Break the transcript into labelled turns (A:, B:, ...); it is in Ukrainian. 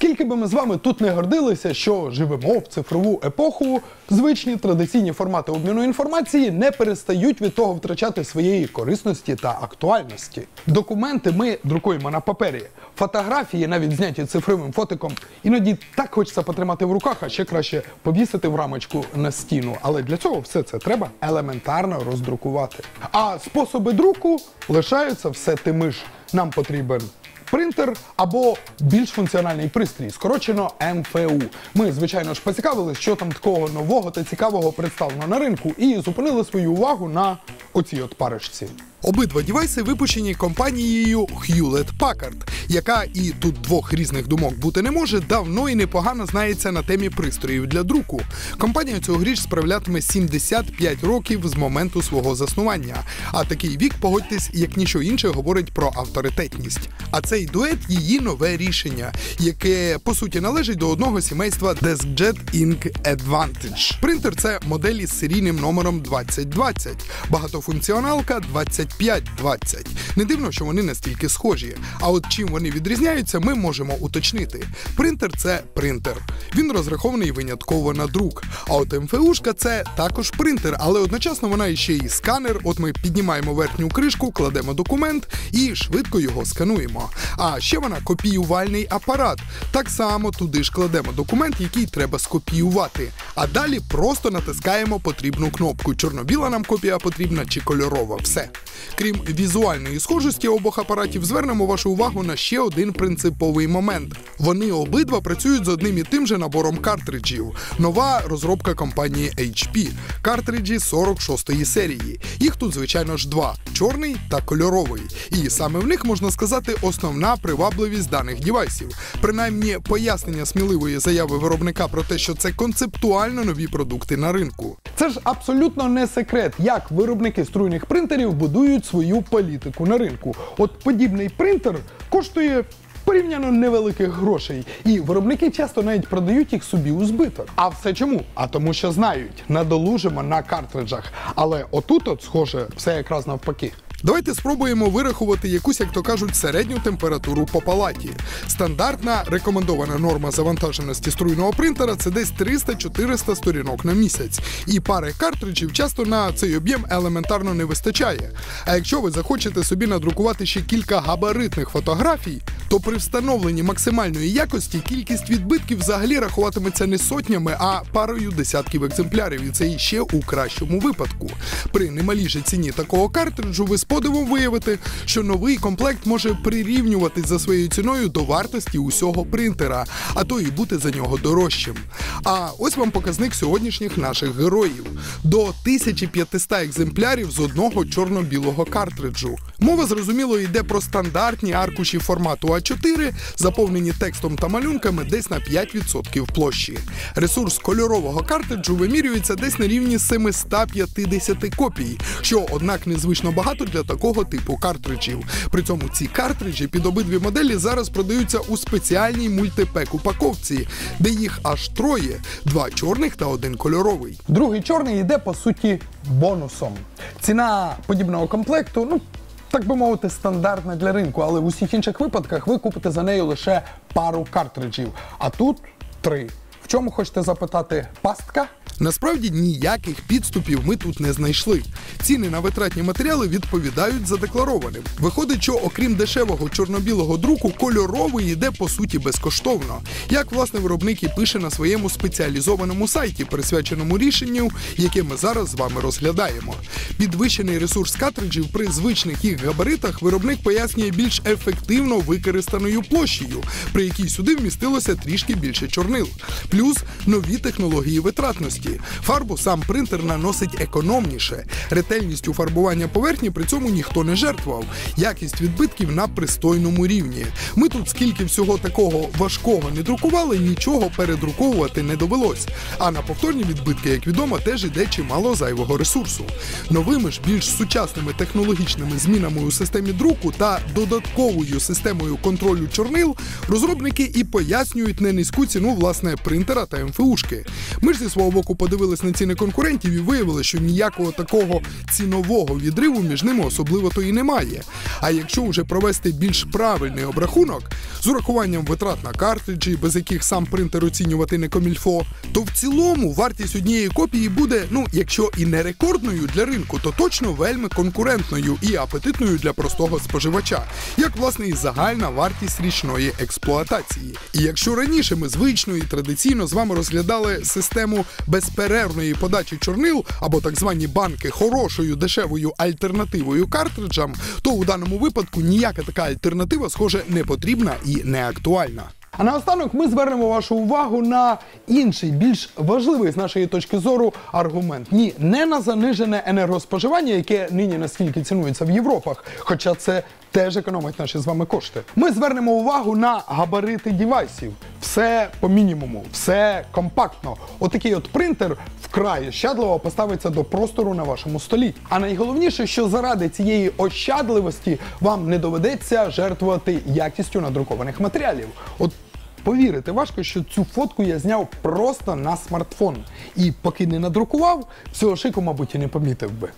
A: Скільки би ми з вами тут не гордилися, що живемо в цифрову епоху, звичні традиційні формати обміну інформації не перестають від того втрачати своєї корисності та актуальності. Документи ми друкуємо на папері, фотографії, навіть зняті цифровим фотиком, іноді так хочеться потримати в руках, а ще краще повісити в рамочку на стіну. Але для цього все це треба елементарно роздрукувати. А способи друку лишаються все тими ж. Нам потрібен принтер або більш функціональний пристрій, скорочено МФУ. Ми, звичайно ж, поцікавилися, що там такого нового та цікавого представлено на ринку, і зупинили свою увагу на оцій от парочці. Обидва дівайси випущені компанією Hewlett Packard, яка і тут двох різних думок бути не може, давно і непогано знається на темі пристроїв для друку. Компанія цьогоріч справлятиме 75 років з моменту свого заснування. А такий вік, погодьтесь, як ніщо інше говорить про авторитетність. А цей дует її нове рішення, яке по суті належить до одного сімейства DeskJet Ink Advantage. Принтер це модель із серійним номером 2020, багатофункціоналка 2520. Не дивно, що вони настільки схожі. А от чим вони відрізняються, ми можемо уточнити. Принтер це принтер. Він розрахований винятково на друк. А от МФУшка це також принтер, але одночасно вона іще і сканер. От ми піднімаємо верхню кришку, кладемо документ і швидко його скануємо. А ще вона копіювальний апарат. Так само туди ж кладемо документ, який треба скопіювати. А далі просто натискаємо потрібну кнопку. Чорно-біла нам копія потрібна чи кольорова. Все. Крім візуальної схожості обох апаратів, звернемо вашу увагу на ще один принциповий момент. Вони обидва працюють з одним і тим же набором картриджів. Нова розробка компанії HP. Картриджі 46-ї серії. Їх тут, звичайно ж, два: чорний та кольоровий. І саме в них можна сказати основна привабливість даних дівайсів. Принаймні, пояснення сміливої заяви виробника про те, що це концептуально нові продукти на ринку. Це ж абсолютно не секрет, як виробники струйних принтерів будують свою політику на ринку. От подібний принтер коштує. Порівняно невеликих грошей, і виробники часто навіть продають їх собі у збиток. А все чому? А тому, що знають, надолужимо на картриджах. Але отут, от, схоже, все якраз навпаки. Давайте спробуємо вирахувати якусь, як то кажуть, середню температуру по палаті. Стандартна рекомендована норма завантаженості струйного принтера це десь 300-400 сторінок на місяць. І пари картриджів часто на цей об'єм елементарно не вистачає. А якщо ви захочете собі надрукувати ще кілька габаритних фотографій, то при встановленні максимальної якості кількість відбитків взагалі рахуватиметься не сотнями, а парою десятків екземплярів. І це іще у кращому випадку. При немалішій ціні такого картриджу ви з подивом виявите, що новий комплект може прирівнюватись за своєю ціною до вартості усього принтера, а то і бути за нього дорожчим. А ось вам показник сьогоднішніх наших героїв: до 1500 екземплярів з одного чорно-білого картриджу. Мова зрозуміло йде про стандартні аркуші формату А4, заповнені текстом та малюнками десь на 5% площі. Ресурс кольорового картриджу вимірюється десь на рівні 750 копій, що, однак, незвично багато для такого типу картриджів. При цьому ці картриджі під обидві моделі зараз продаються у спеціальній мультипек упаковці, де їх аж троє: два чорних та один кольоровий. Другий чорний йде по суті бонусом. Ціна подібного комплекту, ну. Так би мовити, стандартна для ринку, але в усіх інших випадках ви купите за нею лише пару картриджів. А тут три. В чому хочете запитати пастка? Насправді ніяких підступів ми тут не знайшли. Ціни на витратні матеріали відповідають задекларованим. Виходить, що окрім дешевого чорно-білого друку, кольоровий йде по суті безкоштовно. Як власне виробник і пише на своєму спеціалізованому сайті, присвяченому рішенню, яке ми зараз з вами розглядаємо. Підвищений ресурс картриджів при звичних їх габаритах виробник пояснює більш ефективно використаною площею, при якій сюди вмістилося трішки більше чорнил, плюс нові технології витратності. Фарбу сам принтер наносить економніше. Ретельністю фарбування поверхні при цьому ніхто не жертвував. Якість відбитків на пристойному рівні. Ми тут скільки всього такого важкого не друкували, нічого передруковувати не довелось. А на повторні відбитки, як відомо, теж іде чимало зайвого ресурсу. Новими ж більш сучасними технологічними змінами у системі друку та додатковою системою контролю чорнил розробники і пояснюють не низьку ціну власне принтера та МФУшки. Ми ж зі свого боку подивились на ціни конкурентів і виявили, що ніякого такого цінового відриву між ними особливо то і немає. А якщо вже провести більш правильний обрахунок з урахуванням витрат на картриджі, без яких сам принтер оцінювати не комільфо, то в цілому вартість однієї копії буде, ну якщо і не рекордною для ринку, то точно вельми конкурентною і апетитною для простого споживача, як власне і загальна вартість річної експлуатації. І якщо раніше ми звично і традиційно з вами розглядали систему безперервної подачі чорнил або так звані банки хорошою дешевою альтернативою картриджам, то у даному випадку ніяка така альтернатива, схоже, не потрібна і не актуальна. А наостанок ми звернемо вашу увагу на інший, більш важливий з нашої точки зору аргумент. Ні, не на занижене енергоспоживання, яке нині наскільки цінується в Європах, хоча це теж економить наші з вами кошти. Ми звернемо увагу на габарити дівайсів. Все по мінімуму, все компактно. Отакий от принтер вкрай ощадливо поставиться до простору на вашому столі. А найголовніше, що заради цієї ощадливості вам не доведеться жертвувати якістю надрукованих матеріалів. От Повірити важко, що цю фотку я зняв просто на смартфон. І поки не надрукував, цього шику, мабуть, і не помітив би.